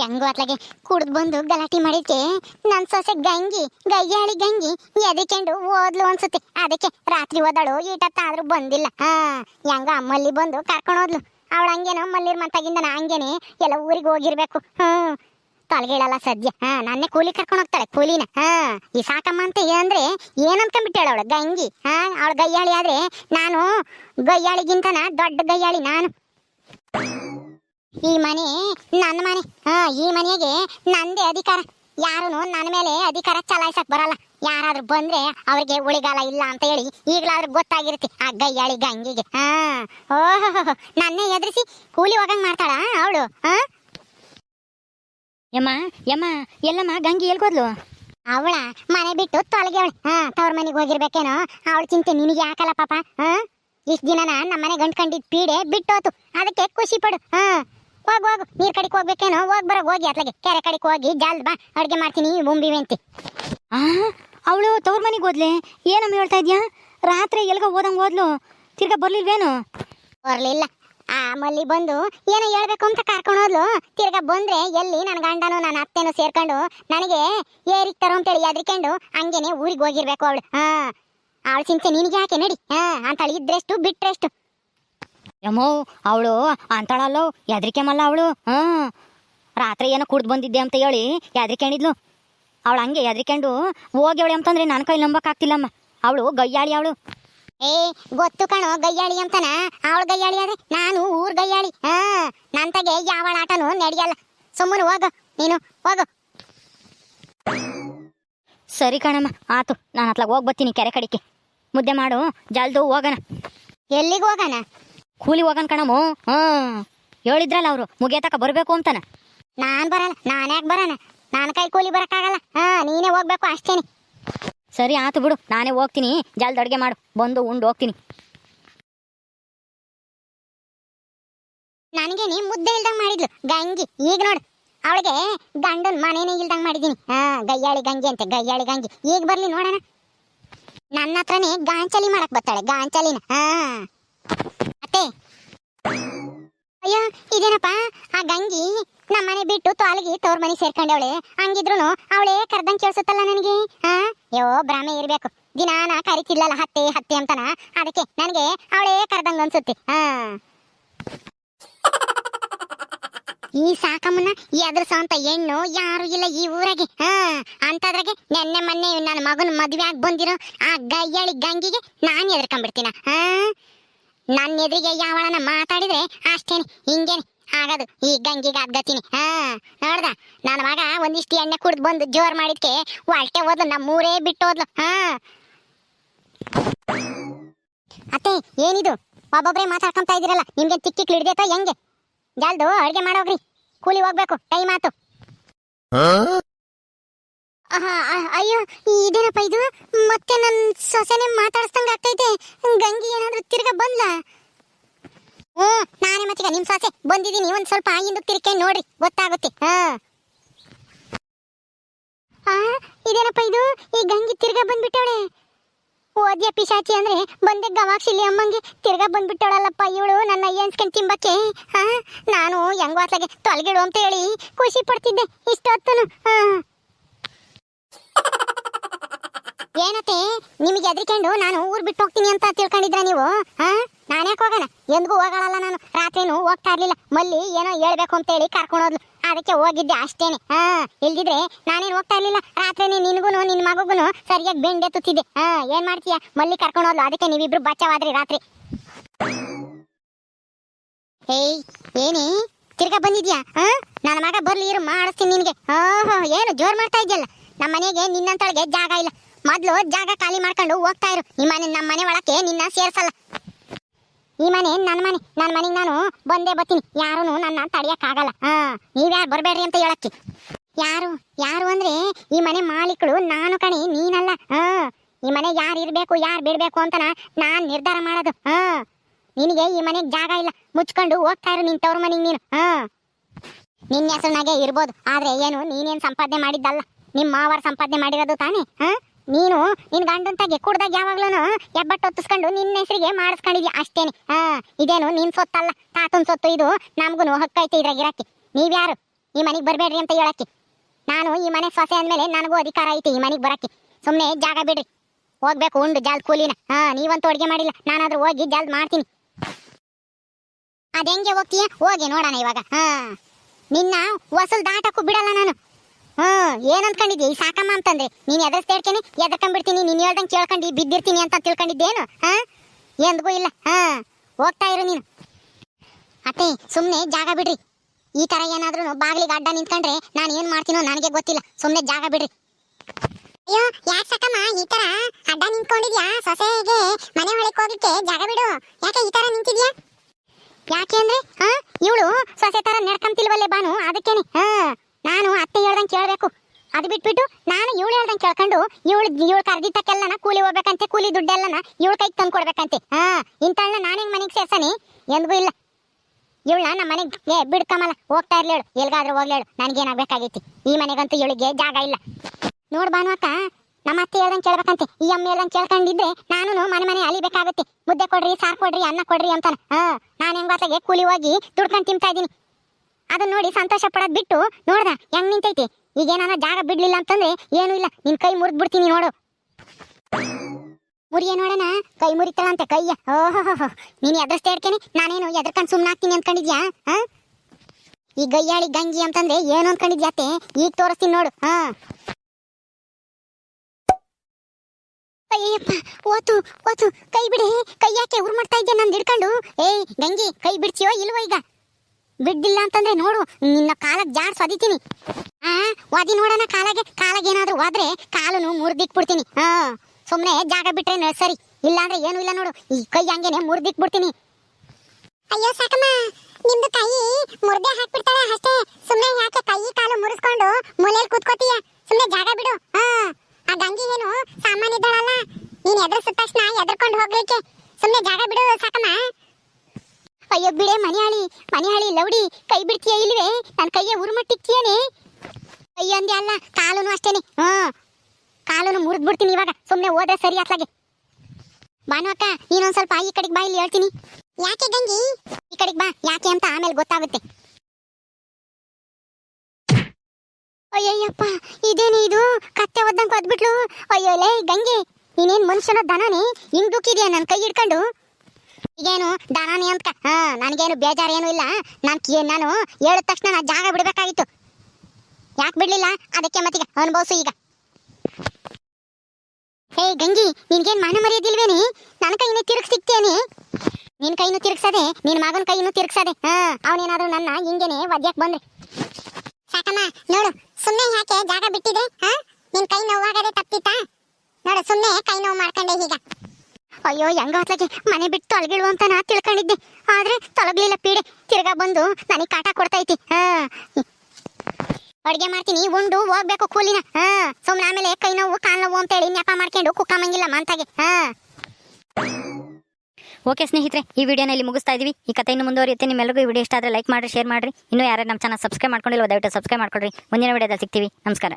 ಹೆಂಗೋ ಅತ್ಲಾಗೆ ಕುಡ್ದು ಬಂದು ಗಲಾಟಿ ಮಾಡಿದ್ಕೆ ನನ್ ಸೊಸೆ ಗಂಗಿ ಗೈಯಾಳಿ ಗಂಗಿ ಎದಕ್ಕೆಂಡು ಓದ್ಲು ಅನ್ಸುತ್ತೆ. ಅದಕ್ಕೆ ರಾತ್ರಿ ಓದಾಳು ಈಟತ್ತಾದ್ರೂ ಬಂದಿಲ್ಲ. ಹಾ, ಹೆಂಗ ಅಮ್ಮಲ್ಲಿ ಬಂದು ಕರ್ಕೊಂಡೋದ್ಲು ಅವಳ ಹಂಗೇನೋ ಮಲ್ಲಿರ್ ಮಂತಾಗಿಂದ ನಾ ಹಂಗೇನೆ ಎಲ್ಲ ಊರಿಗೆ ಹೋಗಿರ್ಬೇಕು. ಹ್ಮ್ ತಲೆಗೇಳಲ್ಲ ಸದ್ಯ. ಹಾ, ನನ್ನೇ ಕೂಲಿ ಕರ್ಕೊಂಡು ಹೋಗ್ತಾಳೆ, ಕೂಲಿನ. ಹಾ, ಈ ಸಾಕಮ್ಮ ಅಂತ ಏನಂದ್ರೆ ಏನ್ ಅವಳು, ಗಂಗಿ. ಹಾ, ಅವಳು ಗಯ್ಯಾಳಿ ಆದ್ರೆ ನಾನು ಗಯ್ಯಾಳಿಗಿಂತನ ದೊಡ್ಡ ಗಯ್ಯಾಳಿ ನಾನು. ಈ ಮನೆ ನನ್ನ ಮನೆ. ಹಾ ಈ ಮನೆಗೆ ನಂದೇ ಅಧಿಕಾರ. ಯಾರು ನನ್ನ ಮೇಲೆ ಅಧಿಕಾರ ಚಲಾಯಿಸಕ್ ಬರಲ್ಲ. ಯಾರಾದ್ರೂ ಬಂದ್ರೆ ಅವ್ರಿಗೆ ಉಳಿಗಾಲ ಇಲ್ಲ ಅಂತ ಹೇಳಿ ಈಗಲಾದ್ರೂ ಗೊತ್ತಾಗಿರುತ್ತೆ. ಆ ಗಯ್ಯಾಳಿ ಗಂಗಿಗೆ. ಹಾ ಓಹೋ ನನ್ನೇ ಎದುರಿಸಿ ಕೂಲಿ ಹೋಗಂಗ್ ಮಾಡ್ತಾಳ ಅವಳು? ಹಾ? ಯಮ್ಮ ಯಮ್ಮ ಎಲ್ಲಮ್ಮ ಗಂಗಿ ಎಲ್ಗೋದ್ಲು ಅವಳ ಮನೆ ಬಿಟ್ಟು ತೊಲಗೆ ಅವಳು. ಹಾ ತವ್ರ ಮನೆಗೆ ಹೋಗಿರ್ಬೇಕೇನೋ? ಅವಳ ಚಿಂತೆ ನಿನಗೆ ಯಾಕಲ್ಲ ಪಾಪ? ಹಾ? ಇಷ್ಟ ದಿನನ ನಮ್ಮ ಮನೆ ಗಂಟ್ಕೊಂಡಿದ್ ಪೀಡೆ ಬಿಟ್ಟೋತು. ಅದಕ್ಕೆ ಖುಷಿ ಪಡು. ಹಾ. ಹೋಗು ಹೋಗು. ನೀರ್ ಕಡೆಗೆ ಹೋಗ್ಬೇಕೇನೋ? ಹೋಗ್ ಬರೋ ಹೋಗಿ ಅತ್ಲಾಗೆ. ಕೆರೆ ಕಡೆಗೆ ಹೋಗಿ ಜಲ್ದ್ ಬಾ. ಅಡ್ಗೆ ಮಾಡ್ತೀನಿ ಬೊಂಬಿ ಆ ಅವಳು ತವ್ರ ಮನೆಗೆ ಹೋದ್ಲೆ? ಏನಮ್ಮ ಹೇಳ್ತಾ ಇದ್ಯಾ? ರಾತ್ರಿ ಎಲ್ಗ ಹೋದಂಗ್ ಹೋದ್ಲು. ತಿರ್ಗಾ ಬರ್ಲಿಲ್ವೇನು? ಬರ್ಲಿಲ್ಲ. ಆ ಮಲ್ಲಿ ಬಂದು ಏನೋ ಹೇಳ್ಬೇಕು ಅಂತ ಕರ್ಕೊಂಡು ಹೋದ್ಲು. ತಿರ್ಗಾ ಬಂದ್ರೆ ಎಲ್ಲಿ ನನ್ನ ಗಂಡನು ನನ್ನ ಅತ್ತೆನೂ ಸೇರ್ಕೊಂಡು ನನಗೆ ಏರಿಕ್ ತರೋ ಅಂತೇಳಿ ಎದ್ರಿಕೊಂಡು ಹಂಗೇನೆ ಊರಿಗೆ ಹೋಗಿರ್ಬೇಕು ಅವಳು. ಹಾ. ಅವಳು ಚಿಂತೆ ನಿನಗೆ ಯಾಕೆ ನಡಿ? ಹಾ ಅಂತಳಿ ಇದ್ರೆಷ್ಟು ಬಿಟ್ರೆಷ್ಟು. ಯಮ್ಮೋ ಅವಳು ಅಂತಾಳಲ್ಲೋ ಎದ್ರಿಕೆ ಮಲ್ಲ ಅವಳು ಹಾ ರಾತ್ರಿ ಏನೋ ಕುಡ್ದು ಬಂದಿದ್ದೆ ಅಂತ ಹೇಳಿ ಎದ್ರಿಕೆಂಡಿದ್ಲು ಅವಳು ಹಂಗೆ ಎದ್ರಿಕೊಂಡು ಹೋಗ್ಯವಳೆ ಅಂತಂದ್ರೆ ನನ್ನ ಕೈ ನಂಬಕ್ಕಾಗ್ತಿಲ್ಲಮ್ಮ. ಅವಳು ಗಯ್ಯಾಳಿ ಅವಳು. ಏ ಗೊತ್ತು ಕಣೋ ಗಯ್ಯಾಳಿ ಅಂತನ? ಅವಳು ಗಯ್ಯಾಳಿ ಅದೇ ನಾನು ಊರ್ ಗಯ್ಯಾಳಿ. ಹಾ ನಂತಗೆ ಯಾವ ಆಟನು ನಡೆಯಲ್ಲ. ಸುಮ್ಮನೆ ಹೋಗು ನೀನು ಹೋಗು. ಸರಿ ಕಣಮ್ಮ ಆತು. ನಾನು ಅತ್ಲಾಗ ಹೋಗಿ ಬರ್ತೀನಿ ಕೆರೆ ಕಡಿಕೆ ಮುದ್ದೆ ಮಾಡು ಜಲ್ದು ಹೋಗೋಣ. ಎಲ್ಲಿಗೆ ಹೋಗೋಣ? ಕೂಲಿ ಹೋಗನ್ ಕಣಮು ಹ್ಞೂ. ಹೇಳಿದ್ರಲ್ಲ ಅವರು ಮುಗಿಯತಕ ಬರಬೇಕು ಅಂತಾನ. ನಾನ್ ಬರಲ್ಲ ನಾನು ಯಾಕೆ ಬರೋಣ ನಾನು ಕೈ ಕೂಲಿ ಬರಕ್ಕಾಗಲ್ಲ. ಹಾ ನೀನೇ ಹೋಗ್ಬೇಕು ಅಷ್ಟೇನೆ. ಸರಿ ಆತು ಬಿಡು ನಾನೇ ಹೋಗ್ತೀನಿ. ಜಲ್ದಿ ಅಡುಗೆ ಮಾಡು. ಬಂದು ಉಂಡು ಹೋಗ್ತೀನಿ. ನನಗೆ ನೀ ಮುದ್ದೆ ಇಲ್ದಂಗ್ ಮಾಡಿದ್ಲು. ಗಂಗಿ ಈಗ ನೋಡು. ಅವಳಿಗೆ ಗಂಡನ್ ಮನೇನೆ ಇಲ್ದಂಗ್ ಮಾಡಿದೀನಿ ಹಾ ಗಯ್ಯಾಳಿ ಗಂಗಿ ಅಂತೆ ಗಯ್ಯಾಳಿ ಗಂಗಿ. ಈಗ ಬರ್ಲಿ ನೋಡೋಣ. ನನ್ನ ಹತ್ರನೇ ಗಾಂಚಲಿ ಮಾಡಕ್ ಬರ್ತಾಳೆ ಗಾಂಚಲಿನ. ಹಾ. ಇದೇನಪ್ಪ? ಆ ಗಂಗಿ ನಮ್ಮನೆ ಬಿಟ್ಟು ತೊಲಗಿ ತೋರ್ ಮನೆ ಸೇರ್ಕೊಂಡವಳೆ. ಹಂಗಿದ್ರು ಅವಳೇ ಕರ್ದಂಗ್ ಕೇಳಿಸುತ್ತಲ್ಲ ನನಗೆ? ಹಾ ಯೋ ಬ್ರಾಹ್ಮ ಇರ್ಬೇಕು. ದಿನಾನ ಕರಿತಿಲ್ಲಲ್ಲ ಹತ್ತೆ ಹತ್ತೆ ಅಂತನ? ಅದಕ್ಕೆ ನನಗೆ ಅವಳೇ ಕರ್ದಂಗ್ ಅನ್ಸುತ್ತೆ. ಹಾ ಈ ಸಾಕಮ್ಮನ ಎದುರ್ಸೋ ಅಂತ ಹೆಣ್ಣು ಯಾರು ಇಲ್ಲ ಈ ಊರಾಗೆ. ಹಾ ಅಂತದ್ರಾಗೆ ನೆನ್ನೆ ಮೊನ್ನೆ ನನ್ನ ಮಗನ ಮದ್ವೆ ಆಗಿ ಬಂದಿರೋ ಆ ಗೈಯಳಿ ಗಂಗಿಗೆ ನಾನು ಎದ್ರಕೊಂಡ್ಬಿಡ್ತೀನ ಹಾ ನನ್ನ ಎದುರಿಗೆ ಯಾವಳನ ಮಾತಾಡಿದ್ರೆ ಅಷ್ಟೇನೆ, ಹಿಂಗೇನೆ. ಆಗದು, ಈ ಗಂಗಿಗೆ ಅದ್ಗತೀನಿ ಹಾ, ನೋಡ್ದ? ನನ್ನ ಮಗ ಒಂದಿಷ್ಟು ಎಣ್ಣೆ ಕುಡ್ದು ಬಂದು ಜೋರ್ ಮಾಡಿದ್ಕೆ ಓದ್ಲು ಹೋದ್ಲು, ನಮ್ಮೂರೇ ಬಿಟ್ಟು ಹೋದ್ಲು ಹಾ. ಅತ್ತೆ, ಏನಿದು? ಒಬ್ಬೊಬ್ರೆ ಮಾತಾಡ್ಕೊಂತ ಇದೀರಲ್ಲ ನಿಮ್ಗೆ ತಿಕ್ಕಿ ಹಿಡ್ದೇತೋ ಹೆಂಗೆ? ಜಲ್ದು ಅಡ್ಗೆ ಮಾಡೋಗ್ರಿ. ಕೂಲಿ ಹೋಗ್ಬೇಕು, ಟೈಮ್ ಆತು. ಅಯ್ಯೋ, ಇದೇನಪ್ಪ ಇದು? ಮತ್ತೆ ನನ್ನ ಸೊಸೆನೆ ಮಾತಾಡ್ಸ್ದಂಗ ಆಗ್ತೈತೆ. ಗಂಗಿ ಏನಾದ್ರೂ ತಿರ್ಗ ಬಂದ್ಲ? ಹ್ಞೂ, ನಾನೇ ಮತ್ತೀಗ ನಿಮ್ಮ ಸೊಸೆ. ಬಂದಿದ್ದೀನಿ, ಒಂದು ಸ್ವಲ್ಪ ಆಗಿಂದು ತಿರ್ಕೆ ನೋಡ್ರಿ, ಗೊತ್ತಾಗುತ್ತೆ. ಹಾ. ಇದೇನಪ್ಪ ಇದು? ಈ ಗಂಗಿ ತಿರ್ಗ ಬಂದ್ಬಿಟ್ಟವಳೆ. ಓದ್ಯ ಪಿಶಾಚಿ ಅಂದ್ರೆ ಬಂದೆ ಗವಾಕ್ಷಿಲಿ ಅಮ್ಮಂಗೆ ತಿರ್ಗಾ ಬಂದ್ಬಿಟ್ಟವಳಲ್ಲಪ್ಪ ಇವಳು ನನ್ನ ಎನ್ಸ್ಕೊಂಡ್ ತಿಂಬಕ್ಕೆ. ಹಾ ನಾನು ಹೆಂಗ್ ಹೆಂಗ್ವಾತ್ಲಾಗೆ ತೊಲಗಿಡು ಅಂತ ಹೇಳಿ ಖುಷಿ ಪಡ್ತಿದ್ದೆ, ಇಷ್ಟೊತ್ತನು. ಹಾ ಏನತ್ತೆ? ನಿಮಗೆ ಎದ್ರಿಕೊಂಡು ನಾನು ಊರ್ ಬಿಟ್ಟು ಹೋಗ್ತೀನಿ ಅಂತ ತಿಳ್ಕೊಂಡಿದ್ರ ನೀವು? ಹಾ ನಾನು ಯಾಕೆ ಹೋಗೋಣ ಎಂದಿಗೂ ಹೋಗಲ್ಲ ನಾನು. ರಾತ್ರಿನೂ ಹೋಗ್ತಾ ಇರ್ಲಿಲ್ಲ. ಮಲ್ಲಿ ಏನೋ ಹೇಳ್ಬೇಕು ಅಂತ ಹೇಳಿ ಕರ್ಕೊಂಡು ಹೋದ್ಲು. ಅದಕ್ಕೆ ಹೋಗಿದ್ದೆ ಅಷ್ಟೇನೆ. ಹಾ ಇಲ್ದಿದ್ರೆ ನಾನೇನು ಹೋಗ್ತಾ ಇರ್ಲಿಲ್ಲ. ರಾತ್ರಿ ನಿನಗೂ ನಿನ್ ಮಗುಗೂ ಸರಿಯಾಗಿ ಬೆಂಡೆ ತುತ್ತಿದ್ದೆ ಹಾ ಏನ್ ಮಾಡ್ತೀಯ? ಮಲ್ಲಿ ಕರ್ಕೊಂಡು ಹೋದ್ಲು. ಅದಕ್ಕೆ ನೀವಿಬ್ರು ಬಚ್ಚವಾದ್ರಿ ರಾತ್ರಿ. ಏಯ್, ಏನೇ? ತಿರ್ಗಾ ಬಂದಿದ್ಯಾ? ಹಾ ನನ್ನ ಮಗ ಬರ್ಲಿ ಇರು, ಮಾಡಿಸ್ತೀನಿ ನಿನಗೆ. ಓಹೋ, ಏನು ಜೋರ್ ಮಾಡ್ತಾ ಇದೆಯಲ್ಲ? ನಮ್ಮ ಮನೆಗೆ ನಿನ್ನಂತೊಳಗೆ ಜಾಗ ಇಲ್ಲ. ಮೊದ್ಲು ಜಾಗ ಖಾಲಿ ಮಾಡ್ಕೊಂಡು ಹೋಗ್ತಾ ಇರು. ಈ ಮನೆ ನಮ್ಮ ಮನೆ ಒಳಕ್ಕೆ ನಿನ್ನ ಸೇರ್ಸಲ್ಲ. ಈ ಮನೆ ನನ್ನ ಮನೆ ನನ್ನ ಮನೆಗೆ ನಾನು ಬಂದೇ ಬರ್ತೀನಿ. ಯಾರೂ ನನ್ನ ತಡಿಯಕ್ಕಾಗಲ್ಲ. ಹಾ ನೀವ್ಯಾರು ಬರಬೇಡ್ರಿ ಅಂತ ಹೇಳಕ್ಕೆ. ಯಾರು ಯಾರು ಅಂದ್ರೆ ಈ ಮನೆ ಮಾಲೀಕಳು ನಾನು ಕಣಿ, ನೀನಲ್ಲ. ಹಾ, ಈ ಮನೆ ಯಾರು ಇರ್ಬೇಕು, ಯಾರು ಬಿಡ್ಬೇಕು ಅಂತ ನಾನ್ ನಿರ್ಧಾರ ಮಾಡೋದು. ಹಾ, ನಿನಗೆ ಈ ಮನೆಗೆ ಜಾಗ ಇಲ್ಲ. ಮುಚ್ಕೊಂಡು ಹೋಗ್ತಾ ಇರು ನಿನ್ ತವ್ರ ಮನೆಗೆ ನೀನು. ಹಾ ನಿನ್ನ ಹೆಸರಿನಾಗೆ ಇರ್ಬೋದು. ಆದ್ರೆ ಏನು, ನೀನೇನ್ ಸಂಪಾದನೆ ಮಾಡಿದ್ದಲ್ಲ. ನಿಮ್ಮ ಮಾವರ ಸಂಪಾದನೆ ಮಾಡಿರೋದು ತಾನೇ? ಹಾ? ನೀನು ನಿನ್ ಗಂಡಂತಾಗೆ ಕುಡ್ದಾಗ ಯಾವಾಗ್ಲೂ ಎಬ್ಬಟ್ಟು ಹೊತ್ತಿಸ್ಕೊಂಡು ನಿನ್ನ ಹೆಸರಿಗೆ ಮಾಡಿಸ್ಕೊಂಡಿದ್ಯಾ? ಅಷ್ಟೇನೆ. ಹಾ, ಇದೇನು ನಿನ್ ಸೊತ್ತಲ್ಲ? ತಾತನ್ ಸೊತ್ತು ಇದು. ನಮ್ಗೂ ಹಕ್ಕೈತೆ ಇದ್ರಾಗ ಇರಕ್ಕೆ ನೀವ್ಯಾರು? ಈ ಮನೆಗೆ ಬರಬೇಡ್ರಿ ಅಂತ ಹೇಳಕ್ಕೆ. ನಾನು ಈ ಮನೆ ಸೊಸೆ ಅಂದ್ಮೇಲೆ ನನಗೂ ಅಧಿಕಾರ ಐತಿ ಈ ಮನೆಗೆ ಬರಕ್ಕೆ. ಸುಮ್ಮನೆ ಜಾಗ ಬಿಡ್ರಿ. ಹೋಗ್ಬೇಕು ಉಂಡು ಜಾಲ್ದ್ ಕೂಲಿನ. ಹಾ, ನೀವಂತೂ ಅಡುಗೆ ಮಾಡಿಲ್ಲ. ನಾನಾದ್ರೂ ಹೋಗಿ ಜಾಲ್ ಮಾಡ್ತೀನಿ. ಅದ್ ಹೆಂಗೆ ಹೋಗ್ತೀಯ? ಹೋಗಿ ನೋಡೋಣ ಇವಾಗ. ಹಾ. ನಿನ್ನ ವಸಲ್ ದಾಟಕ್ಕೂ ಬಿಡಲ್ಲ ನಾನು. ಹ್ಮ್ ಏನ್ ಅನ್ಕೊಂಡಿದ್ದೆ? ಈ ಸಾಕಮ್ಮ ಅಂತಂದ್ರೆ. ನೀನ್ ಎದರ್ಸ್ತೇಡ್ಕೇನೆ ಎದರ್ಕೊಂಡ್ಬಿಡ್ತೀನಿ ನೀನ್ ಹೇಳ್ದಂಗ್ ಕೇಳ್ಕೊಂಡು, ಬಿದ್ದಿರ್ತೀನಿ ಅಂತ ತಿಳ್ಕೊಂಡಿದ್ದೇನು ಹಾ? ಎಂದ್ಗೂ ಇಲ್ಲ. ಹಾ, ಹೋಗ್ತಾ ಇರು ನೀನು. ಅತ್ತೆ, ಸುಮ್ನೆ ಜಾಗ ಬಿಡ್ರಿ. ಈ ತರ ಏನಾದ್ರೂ ಬಾಗಿಲಿಗೆ ಅಡ್ಡ ನಿಂತ್ಕೊಂಡ್ರೆ ನಾನು ಏನ್ ಮಾಡ್ತೀನೋ ನನಗೆ ಗೊತ್ತಿಲ್ಲ. ಸುಮ್ನೆ ಜಾಗ ಬಿಡ್ರಿ. ಅಯ್ಯೋ, ಯಾಕೆ ಸಕಮ್ಮ ಈ ತರ ಅಡ್ಡ ನಿಂತ್ಕೊಂಡಿದ್ಯಾ? ಸೊಸೆಗೆ ಮನೆ ಒಳಗೆ ಹೋಗಕ್ಕೆ ಜಾಗ ಬಿಡು. ಯಾಕೆ ಈ ತರ ನಿಂತಿದ್ಯಾ? ಯಾಕೆ ಅಂದ್ರೆ, ಹಾ, ಇವಳು ಸೊಸೆ ತರ ನಡ್ಕಂತಿಲ್ವಲ್ಲೇ ಬಾನು, ಅದಕ್ಕೇನೆ. ಹಾ. ನಾನು ಅತ್ತೆ ಹೇಳ್ದಂಗೆ ಕೇಳಬೇಕು. ಅದು ಬಿಟ್ಬಿಟ್ಟು ನಾನು ಇವಳು ಹೇಳ್ದಂಗೆ ಕೇಳ್ಕೊಂಡು ಇವಳು ಇವಳು ಕರೆದಿದ್ದಕ್ಕೆಲ್ಲನ ಕೂಲಿ ಹೋಗ್ಬೇಕಂತೆ, ಕೂಲಿ ದುಡ್ಡೆಲ್ಲನ ಇವಳು ಕೈಗೆ ತಂದು ಕೊಡ್ಬೇಕಂತೆ. ಹಾ ನಾನು ನಾನೇ ಮನೆಗೆ ಸೇರ್ಸನಿ? ಎಂದಿಗೂ ಇಲ್ಲ. ಇವಳ ನಮ್ಮ ಮನೆಗೆ ಬಿಡ್ಕಮಲ್ಲ ಹೋಗ್ತಾ ಇರ್ಲೇಳು ಎಲ್ಗಾದ್ರೂ ಹೋಗ್ಲೇಳು ನನಗೇನಾಗಬೇಕಾಗೈತಿ? ಈ ಮನೆಗಂತೂ ಇವಳಿಗೆ ಜಾಗ ಇಲ್ಲ. ನೋಡ್ ಅಕ್ಕ, ನಮ್ಮ ಅತ್ತೆ ಹೇಳ್ದಂಗೆ ಕೇಳ್ಬೇಕಂತೆ. ಈ ಅಮ್ಮ ಹೇಳ್ದಂಗೆ ಕೇಳ್ಕೊಂಡಿದ್ರೆ ನಾನು ಮನೆ ಮನೆ ಅಲಿಬೇಕಾಗುತ್ತೆ. ಮುದ್ದೆ ಕೊಡ್ರಿ, ಸಾರು ಕೊಡ್ರಿ, ಅನ್ನ ಕೊಡ್ರಿ ಅಂತಾನೆ. ಹಾ, ನಾನು ಹೆಂಗ್ ಕೂಲಿ ಹೋಗಿ ದುಡ್ಕೊಂಡು ತಿಂತಾ ಇದ್ದೀನಿ. ಅದನ್ನ ನೋಡಿ ಸಂತೋಷ ಪಡೋದ್ ಬಿಟ್ಟು ನೋಡ್ದ, ಹೆಂಗ್ ನಿಂತೈತಿ? ಈಗ ಏನಾನ ಜಾಗ ಬಿಡ್ಲಿಲ್ಲ ಅಂತಂದ್ರೆ ಏನೂ ಇಲ್ಲ. ನಿನ್ ಕೈ ಮುರಿದ್ ಬಿಡ್ತೀನಿ ನೋಡು. ಮುರಿಯ ನೋಡೋಣ, ಕೈ ಮುರಿತಾಳಂತೆ ಕೈಯ. ಓಹೋ ನೀನ್ ಎದುರಿಸ್ತಾ ಹೇಳ್ಕೇನೆ ನಾನೇನು ಎದ್ರಕಂಡ್ ಅಂತ ಅನ್ಕೊಂಡಿದ್ಯಾ? ಹಾ? ಈ ಗಯ್ಯಾಳಿ ಗಂಗಿ ಅಂತಂದ್ರೆ ಏನು ಅನ್ಕೊಂಡಿದ್ಯಾತೆ ಈಗ ತೋರಿಸ್ತೀನಿ ನೋಡು. ಹಾ. ಓತು ಓತು. ಕೈ ಬಿಡಿ. ಕೈ ಯಾಕೆ ಉರ್ ಮಾಡ್ತಾ ಇದ್ದೆ ನಾನು ಹಿಡ್ಕೊಂಡು. ಏಯ್, ಗಂಗಿ, ಕೈ ಬಿಡ್ತೀಯೋ ಇಲ್ವೋ ಈಗ? ಬಿಡ್ದಿಲ್ಲ ಅಂತಂದ್ರೆ ನೋಡು, ನಿನ್ನ ಕಾಲಕ್ಕೆ ಜಾಡ್ ಸದಿತೀನಿ ಆ ಒದಿ ನೋಡೋಣ ಕಾಲಾಗೆ ಕಾಲಾಗೆ ಏನಾದ್ರೂ ಹೋದ್ರೆ ಕಾಲನು ಮುರ್ದಿಕ್ ಬಿಡ್ತೀನಿ ಹಾ ಸುಮ್ನೆ ಜಾಗ ಬಿಟ್ರೆ ಸರಿ. ಇಲ್ಲಾಂದ್ರೆ ಏನು ಇಲ್ಲ ನೋಡು, ಈ ಕೈ ಹಂಗೇನೆ ಮುರ್ದಿಕ್ ಬಿಡ್ತೀನಿ ಅಯ್ಯೋ, ಸಾಕಮ್ಮ. ನಿಮ್ದು ಕೈ ಮುರ್ದೆ ಹಾಕ್ಬಿಡ್ತಾಳೆ ಅಷ್ಟೇ. ಸುಮ್ನೆ ಯಾಕೆ ಕೈ ಕಾಲು ಮುರಿಸ್ಕೊಂಡು ಮೂಲೆಯಲ್ಲಿ ಕೂತ್ಕೋತೀಯ? ಸುಮ್ನೆ ಜಾಗ ಬಿಡು. ಹಾ ಆ ಗಂಗಿ ಏನು ಸಾಮಾನ್ಯ ಇದ್ದಾಳಲ್ಲ? ನೀನ್ ಎದುರಿಸಿದ ತಕ್ಷಣ ಎದ್ರಕೊಂಡು ಹೋಗ್ಲಿಕ್ಕೆ. ಸುಮ್ನೆ ಜಾಗ ಬಿಡು, ಸಾಕಮ್ಮ. ಅಯ್ಯೋ ಬಿಡೆ ಮನೆಯಾಳಿ ಮನೆಯಾಳಿ ಲೌಡಿ ಕೈ ಬಿಡ್ತೀಯ ಇಲ್ವೇ? ನನ್ನ ಕೈಯ ಉರುಮಟ್ಟಿಕ್ತಿಯೇನೆ ಅಯ್ಯೋ ಅಂದೆ ಅಲ್ಲ ಕಾಲುನು ಅಷ್ಟೇನೆ. ಹಾ ಕಾಲುನು ಮುರಿದು ಬಿಡ್ತೀನಿ ಇವಾಗ. ಸುಮ್ನೆ ಹೋದ್ರೆ ಸರಿ ಅತ್ಲಾಗೆ. ಬಾನು ಅಕ್ಕ ನೀನೊಂದ್ ಸ್ವಲ್ಪ ಈ ಕಡೆಗೆ ಬಾ ಇಲ್ಲಿ ಹೇಳ್ತೀನಿ. ಯಾಕೆ ಗಂಗಿ? ಈ ಕಡೆಗೆ ಬಾ ಯಾಕೆ ಅಂತ ಆಮೇಲೆ ಗೊತ್ತಾಗುತ್ತೆ. ಅಯ್ಯಯ್ಯಪ್ಪ ಇದೇನು ಇದು? ಕತ್ತೆ ಒದ್ದಂಗೆ ಒದ್ಬಿಟ್ಲು. ಅಯ್ಯೋ ಲೇ ಗಂಗೆ ನೀನೇನ್ ಮನುಷ್ಯನ ದನನೇ ಹಿಂಗೆ ದುಕ್ಕಿದ್ಯಾ ನನ್ನ ಕೈ ಹಿಡ್ಕೊಂಡು? ಈಗೇನು ದಾನಾನಿ ಅಂತ ಹಾ, ನನಗೇನು ಬೇಜಾರೇನು ಇಲ್ಲ. ನಾನು ಕೇ ನಾನು ಹೇಳಿದ ತಕ್ಷಣ ನಾನು ಜಾಗ ಬಿಡಬೇಕಾಗಿತ್ತು. ಯಾಕೆ ಬಿಡಲಿಲ್ಲ? ಅದಕ್ಕೆ ಮತ್ತೀಗ ಅನುಭವಿಸು ಈಗ. ಹೇ ಗಂಗಿ, ನಿನ್ಗೇನು ಮಾನ ಮರ್ಯಾದಿಲ್ವೇನಿ? ನನ್ನ ಕೈನ ತಿರುಗಿಸಿಕ್ತೇನೆ ನಿನ್ ಕೈನು ತಿರುಗ್ಸದೆ, ನಿನ್ ಮಗನ ಕೈನು ತಿರುಗ್ಸದೆ. ಹಾ, ಅವನೇನಾದ್ರೂ ನನ್ನ ಹಿಂಗೇನೆ ವದ್ಯಕ್ಕೆ ಬಂದ್ರೆ. ಸಾಕಮ್ಮ, ನೋಡು ಸುಮ್ಮನೆ ಯಾಕೆ ಜಾಗ ಬಿಟ್ಟಿದೆ ಹಾ, ನಿನ್ ಕೈ ನೋವಾಗದೆ ತಪ್ಪಿತ್ತ? ನೋಡು ಸುಮ್ಮನೆ ಕೈ ನೋವು ಮಾಡ್ಕೊಂಡೆ ಈಗ. ಅಯ್ಯೋ, ಹೆಂಗ ಹೊತ್ಲಕ್ಕೆ ಮನೆ ಬಿಟ್ಟು ತೊಲಗಿಳು ಅಂತ ನಾ ತಿಳ್ಕೊಂಡಿದ್ದೆ. ಆದ್ರೆ ತೊಲಗ್ಲಿಲ್ಲ ಪೀಡೆ. ತಿರ್ಗಾ ಬಂದು ನನಗೆ ಕಾಟ ಕೊಡ್ತೈತಿ. ಹಾ. ಅಡ್ಗೆ ಮಾಡ್ತೀನಿ, ಉಂಡು, ಹೋಗ್ಬೇಕು ಕೂಲಿನ. ಹಾ. ಸುಮ್ಮನೆ ಆಮೇಲೆ ಕೈ ನೋವು, ಕಾಲ್ ನೋವು ಅಂತೇಳಿ ನೆಪ ಮಾಡ್ಕೊಂಡು ಕುಕ್ಕಮಂಗಿಲ್ಲ ಮಂತಾಗೆ. ಹಾ. ಓಕೆ ಸ್ನೇಹಿತರೆ, ಈ ವಿಡಿಯೋನ ಇಲ್ಲಿ ಮುಗಿಸ್ತಾ ಇದೀವಿ. ಈ ಕಥೆ ಇನ್ನು ಮುಂದುವರಿಯುತ್ತೆ. ನಿಮ್ಮೆಲ್ಲರಿಗೂ ಈ ವಿಡಿಯೋ ಇಷ್ಟ ಆದರೆ ಲೈಕ್ ಮಾಡಿ ಶೇರ್ ಮಾಡಿರಿ. ಇನ್ನೂ ಯಾರು ನಮ್ಮ ಚಾನಲ್ ಸಬ್ಸ್ಕ್ರೈಬ್ ಮಾಡ್ಕೊಂಡಿಲ್ಲ ದಯವಿಟ್ಟು ಸಬ್ಸ್ಕ್ರೈಬ್ ಮಾಡ್ಕೊಳ್ರಿ ಮುಂದಿನ ವಿಡಿಯೋದಲ್ಲಿ ಸಿಗ್ತೀವಿ. ನಮಸ್ಕಾರ.